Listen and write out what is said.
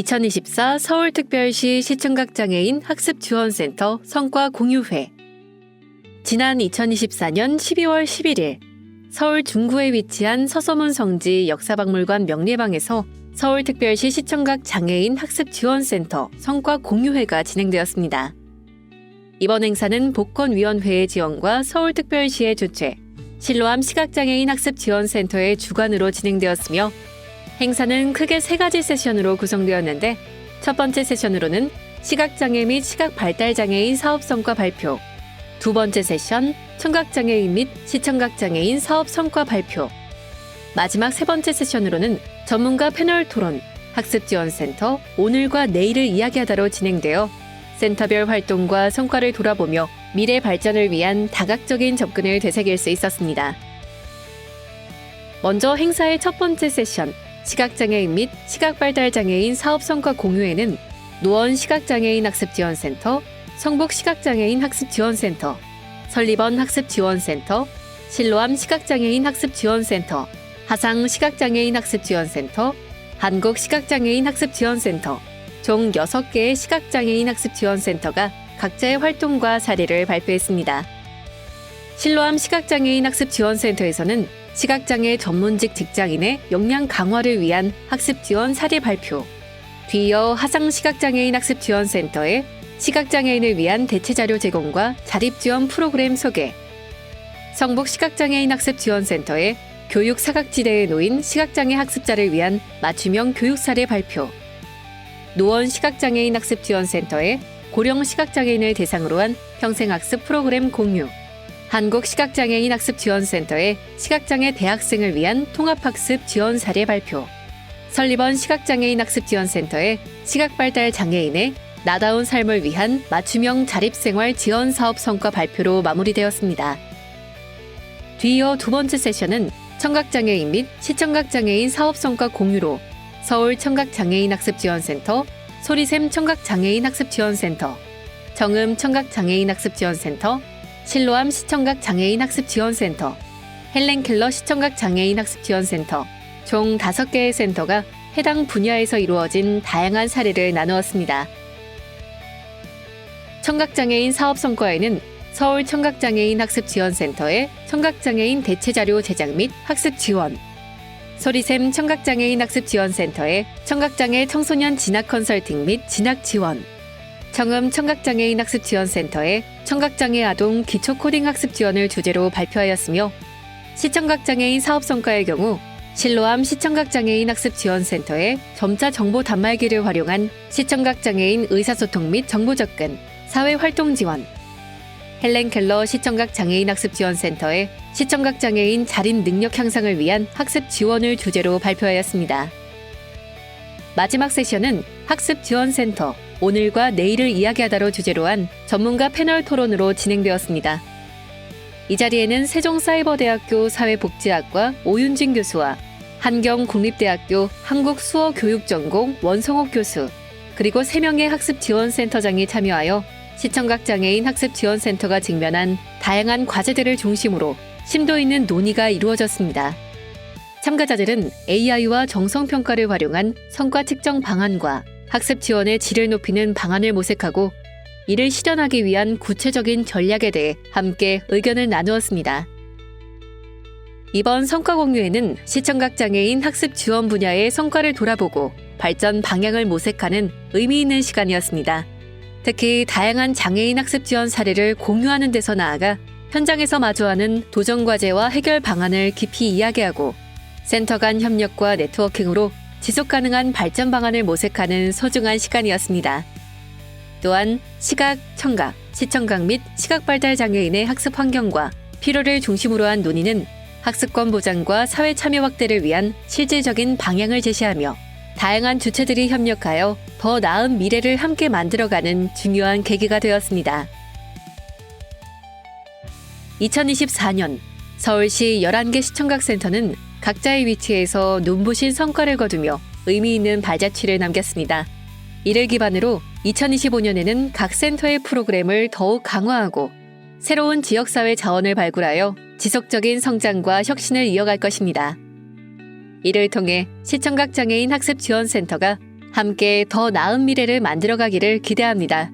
2024 서울특별시 시청각장애인 학습지원센터 성과 공유회 지난 2024년 12월 11일 서울 중구에 위치한 서소문 성지 역사박물관 명례방에서 서울특별시 시청각 장애인 학습지원센터 성과 공유회가 진행되었습니다. 이번 행사는 복권위원회의 지원과 서울특별시의 주최, 실로암 시각장애인 학습지원센터의 주관으로 진행되었으며 행사는 크게 세 가지 세션으로 구성되었는데 첫 번째 세션으로는 시각장애 및 시각발달장애인 사업성과 발표, 두 번째 세션 청각장애인 및 시청각장애인 사업성과 발표, 마지막 세 번째 세션으로는 전문가 패널 토론, 학습지원센터 오늘과 내일을 이야기하다로 진행되어 센터별 활동과 성과를 돌아보며 미래 발전을 위한 다각적인 접근을 되새길 수 있었습니다. 먼저 행사의 첫 번째 세션, 시각장애인 및 시각발달장애인 사업성과 공유에는 노원 시각장애인 학습지원센터, 성북 시각장애인 학습지원센터, 설리번 학습지원센터, 실로암 시각장애인 학습지원센터, 하상 시각장애인 학습지원센터, 한국 시각장애인 학습지원센터, 총 6개의 시각장애인 학습지원센터가 각자의 활동과 사례를 발표했습니다. 실로암 시각장애인 학습지원센터에서는 시각장애 전문직 직장인의 역량 강화를 위한 학습 지원 사례 발표, 뒤이어 하상 시각장애인 학습 지원 센터의 시각장애인을 위한 대체 자료 제공과 자립 지원 프로그램 소개, 성북 시각장애인 학습 지원 센터의 교육 사각지대에 놓인 시각장애 학습자를 위한 맞춤형 교육 사례 발표, 노원 시각장애인 학습 지원 센터의 고령 시각장애인을 대상으로 한 평생학습 프로그램 공유, 한국 시각장애인 학습지원센터의 시각장애 대학생을 위한 통합학습 지원 사례 발표, 설리번 시각장애인 학습지원센터의 시각발달 장애인의 나다운 삶을 위한 맞춤형 자립생활 지원 사업 성과 발표로 마무리되었습니다. 뒤이어 두 번째 세션은 청각장애인 및 시청각장애인 사업 성과 공유로 서울 청각장애인 학습지원센터, 소리샘 청각장애인 학습지원센터, 정음 청각장애인 학습지원센터, 실로암 시청각 장애인 학습 지원센터, 헬렌 켈러 시청각 장애인 학습 지원센터, 총 5개의 센터가 해당 분야에서 이루어진 다양한 사례를 나누었습니다. 청각장애인 사업 성과에는 서울 청각장애인 학습 지원센터의 청각장애인 대체자료 제작 및 학습 지원, 소리샘 청각장애인 학습 지원센터의 청각장애 청소년 진학 컨설팅 및 진학 지원, 청음 청각장애인 학습 지원센터의 청각장애 아동 기초 코딩 학습 지원을 주제로 발표하였으며 시청각장애인 사업 성과의 경우 실로암 시청각장애인 학습 지원센터의 점자 정보 단말기를 활용한 시청각장애인 의사소통 및 정보 접근, 사회 활동 지원, 헬렌 켈러 시청각장애인 학습 지원센터의 시청각장애인 자립 능력 향상을 위한 학습 지원을 주제로 발표하였습니다. 마지막 세션은 학습 지원센터 오늘과 내일을 이야기하다로 주제로 한 전문가 패널 토론으로 진행되었습니다. 이 자리에는 세종사이버대학교 사회복지학과 오윤진 교수와 한경국립대학교 한국수어교육전공 원성옥 교수, 그리고 3명의 학습지원센터장이 참여하여 시청각 장애인 학습지원센터가 직면한 다양한 과제들을 중심으로 심도 있는 논의가 이루어졌습니다. 참가자들은 AI와 정성평가를 활용한 성과 측정 방안과 학습 지원의 질을 높이는 방안을 모색하고 이를 실현하기 위한 구체적인 전략에 대해 함께 의견을 나누었습니다. 이번 성과 공유에는 시청각 장애인 학습 지원 분야의 성과를 돌아보고 발전 방향을 모색하는 의미 있는 시간이었습니다. 특히 다양한 장애인 학습 지원 사례를 공유하는 데서 나아가 현장에서 마주하는 도전 과제와 해결 방안을 깊이 이야기하고 센터 간 협력과 네트워킹으로 지속 가능한 발전 방안을 모색하는 소중한 시간이었습니다. 또한 시각, 청각, 시청각 및 시각 발달 장애인의 학습 환경과 필요를 중심으로 한 논의는 학습권 보장과 사회 참여 확대를 위한 실질적인 방향을 제시하며 다양한 주체들이 협력하여 더 나은 미래를 함께 만들어가는 중요한 계기가 되었습니다. 2024년 서울시 11개 시청각 센터는 각자의 위치에서 눈부신 성과를 거두며 의미 있는 발자취를 남겼습니다. 이를 기반으로 2025년에는 각 센터의 프로그램을 더욱 강화하고 새로운 지역사회 자원을 발굴하여 지속적인 성장과 혁신을 이어갈 것입니다. 이를 통해 시청각 장애인 학습 지원센터가 함께 더 나은 미래를 만들어가기를 기대합니다.